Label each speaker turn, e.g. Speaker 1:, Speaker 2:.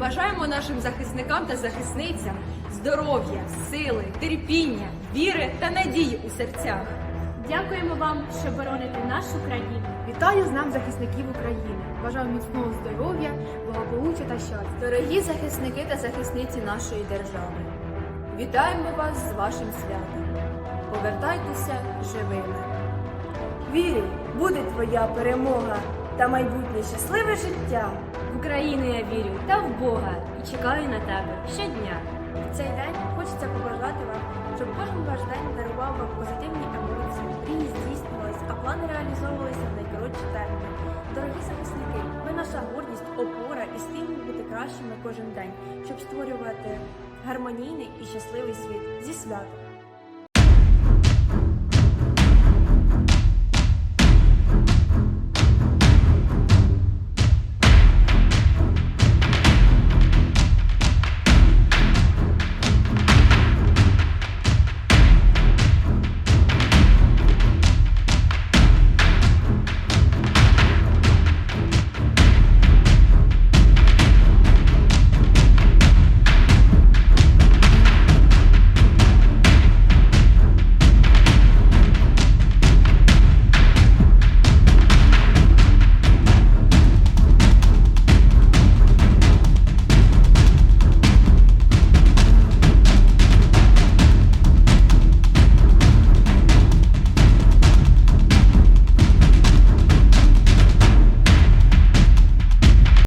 Speaker 1: Бажаємо нашим захисникам та захисницям здоров'я, сили, терпіння, віри та надії у серцях.
Speaker 2: Дякуємо вам, що бороните нашу країну.
Speaker 3: Вітаю з нами захисників України. Бажаю міцного здоров'я, благополуччя та щастя.
Speaker 1: Дорогі захисники та захисниці нашої держави, вітаємо вас з вашим святом. Повертайтеся живими.
Speaker 4: Вірю, буде твоя перемога та майбутнє щасливе життя.
Speaker 2: В Україну я вірю та в Бога і чекаю на тебе щодня.
Speaker 4: В цей день хочеться побажати вам, щоб кожен ваш день дарував вам позитивні емоції, мрії здійснювалися, а плани реалізовувалися в найкоротші терміни. Дорогі захисники, ви наша гордість, опора і стимул бути кращими кожен день, щоб створювати гармонійний і щасливий світ зі святом.